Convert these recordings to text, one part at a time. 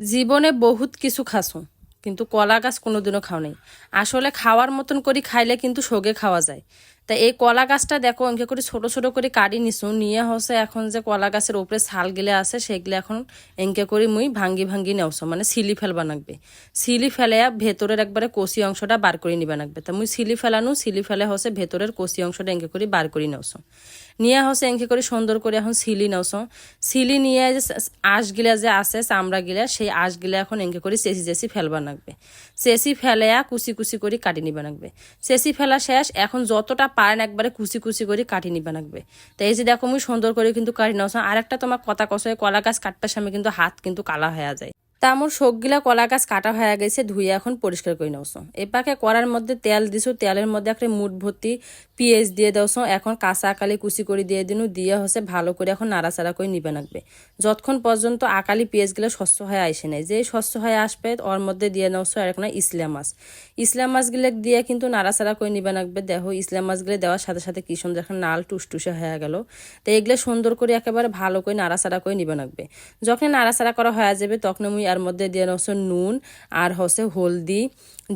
জীবনে বহুত কিছু খাসু, কিন্তু কলা গাছ কোনোদিনও খাও নাই আসলে খাওয়ার মতন করি খাইলে কিন্তু সোগে খাওয়া যায়। তা এই কলা গাছটা দেখো, অঙ্কে করে ছোট ছোট করে কাটি নিছু। নিয়ে হচ্ছে এখন যে কলা গাছের উপরে ছাল গিলে আছে, সেগুলো এখন এঙ্কে করে মুই ভাঙ্গি ভাঙ্গি নেওছ। মানে সিলি ফেলবা নাকবে সিলি ফেলে ভেতরের একবারে কষি অংশটা বার করে নিবা নাকবে তা মুই সিলি ফেলানো, সিলি ফেলে হচ্ছে ভেতরের কষি অংশটা এঙ্কে করে বার করে নেওছ। নিয়ে হচ্ছে এঙ্কে করে সুন্দর করে এখন সিলি নেওছ। সিলি নিয়ে যে আঁশ গিলা যে আছে, চামড়া গিলা, সেই আঁশ গিলা এখন এঙ্কে করে চেঁচি চেঁচি ফেলবা নাকবে চেঁচি ফেলে কুচি কুচি করে কাটি নিবা নাকবে চেঁচি ফেলা শেষ, এখন যতটা পারেন একবারে কুচি কুচি করে কাটি নিবেন লাগবে তো এই যে দেখো আমি সুন্দর করে কিন্তু কাটি নাও। আর একটা তোমার কথা কষায় কলা গাছ কাটার সময় কিন্তু হাত কিন্তু কালা হয়ে যায়। তা আমার শোকগুলা কলা গাছ কাটা হয়ে গেছে, ধুয়ে এখন পরিষ্কার করে নাওছো এপাকে করার মধ্যে তেল দিছো, তেলের মধ্যে একটা মুঠ ভর্তি পিঁয়াজ দিয়ে দাওছো এখন কাঁচা আকালি কুচি করে দিয়ে দিনু, দিয়ে হচ্ছে ভালো করে এখন নাড়াচাড়া করে নিবে নাকবে। যতক্ষণ পর্যন্ত আকালি পেঁয়াজগুলো স্বচ্ছ হয়ে আসে নাই, যে স্বচ্ছ হয়ে আসবে, ওর মধ্যে দিয়ে নাওছো আর এখন ইসলাম মাছ। ইসলাম মাছগুলো দিয়ে কিন্তু নাড়াচাড়া করে নিবে নাকবে। দেখো, ইসলাম মাছগুলো দেওয়ার সাথে সাথে কি সুন্দর এখন নাল টুসটুসে হয়ে গেল। তো এগুলো সুন্দর করে একেবারে ভালো করে নাড়াচাড়া করে নিবে নাকবে। যখন নাড়াচাড়া করা হয়ে যাবে তখন মুই এর মধ্যে দিয়ে হচ্ছে নুন আর হচ্ছে হলদি,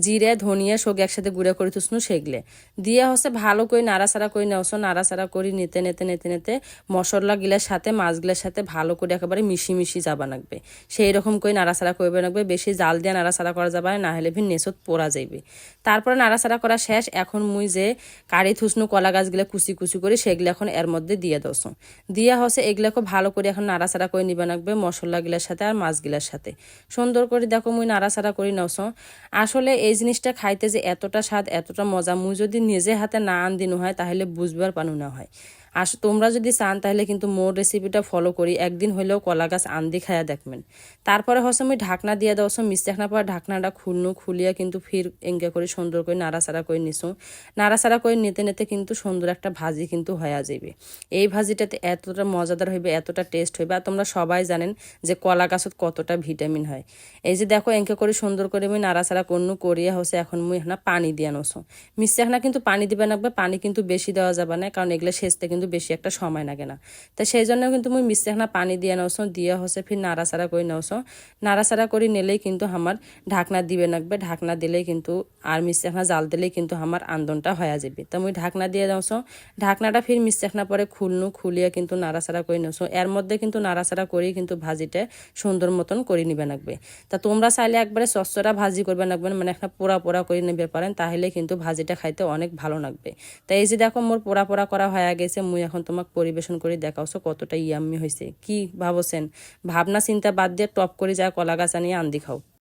জিরে, ধনিয়া সব একসাথে গুঁড়া করে তুসনু সেগলে। দিয়ে হচ্ছে ভালো করে নাড়াচাড়া করে নেওছ নাড়াচাড়া করে নিতে নিতে নিতে নিতে মশলা গিলার সাথে মাছগুলোর সাথে ভালো করে একেবারে মিশি মিশি যাবা লাগবে। সেই রকম করে নাড়াচাড়া করবে লাগবে, বেশি জাল দিয়ে নাড়াচাড়া করা যাবে না হলে ভিন নেচত পোড়া যাইবে। তারপরে নাড়াচাড়া করা শেষ, এখন মুই যে কারি থুসনু কলা গাছগুলো কুচি কুচি করে সেগুলো এখন এর মধ্যে দিয়ে দোস দিয়া হচ্ছে এগুলোকে ভালো করে এখন নাড়াচাড়া করে নিবে লাগবে মশলাগুলোর সাথে আর মাছগুলোর সাথে। সুন্দর করে দেখো মুই নাড়াচাড়া করি নস আসলে এই জিনিসটা খাইতে যে এতটা স্বাদ, এতটা মজা, মুই যদি নিজে হাতে না আন দিন হয় তাহলে বুঝবার পানু না হয়। আস তোমরা যদি চান, তাহলে কিন্তু মোর রেসিপিটা ফলো করি একদিন হইলেও কলা গাছ আন্দি খায়া দেখবেন। তারপরে হচ্ছে আমি ঢাকনা দিয়ে দেওয়া মিস না পর ঢাকনাটা খুলনু খুলিয়া কিন্তু ফির এঙ্গে করে সুন্দর করে নাড়াচাড়া করে নিসু নাড়াচাড়া করে নিতে নিতে কিন্তু সুন্দর একটা ভাজি কিন্তু হয়ে যাবে এই ভাজিটাতে এতটা মজাদার হইবে, এতটা টেস্ট হইবে। আর তোমরা সবাই জানেন যে কলা গাছত কতটা ভিটামিন হয়। এই যে দেখো এঙ্কে করে সুন্দর করে আমি নাড়াচাড়া করনু, করিয়া হচ্ছে এখন মুই এখানে পানি দিয়ে নসো। মিষ্টি এখানে কিন্তু পানি দিবে না পানি কিন্তু বেশি দেওয়া যাবে না, কারণ এগুলো সেচতে কিন্তু বেশি একটা সময় লাগে না। তো সেই জন্য কিন্তু মুই মিষ্টি এখানে পানি দিয়ে নসো দিয়ে হচ্ছে ফির নাড়াচাড়া করে নসো নাড়াচাড়া করে নিলেই কিন্তু আমার ঢাকনা দিবে নাকবে ঢাকনা দিলেই কিন্তু আর মিষ্টি এখানে জাল দিলেই কিন্তু আমার আন্দোলনটা হয়ে যাবে। তো মুই ঢাকনা দিয়ে নসো ঢাকনাটা ফির মিষ্টি এখানে পরে খুলনু, খুলিয়ে কিন্তু নাড়াচাড়া করে নসো এর মধ্যে কিন্তু নাড়াচাড়া করেই কিন্তু ভাজিটা সুন্দর মতন করে নিবে নাকবে তা তোমরা চাইলে একবারে সচ্চরা ভাজি করবে নাকবেন মানে একটা পোড়া পোড়া করে নেবে পারেন তাহলে কিন্তু ভাজিটা খাইতে অনেক ভালো লাগবে তাই এই যে দেখো মোর পোড়া পোড়া করা হয়ে গেছে মুই এখন তোমাকে পরিবেশন করে দেখাওছো কতটা ইয়াম্মি হয়েছে কি ভাবছেন? ভাবনা চিন্তা বাদ দিয়ে টপ করে যা কলা গাছ আনিয়ে আন্দি খাও।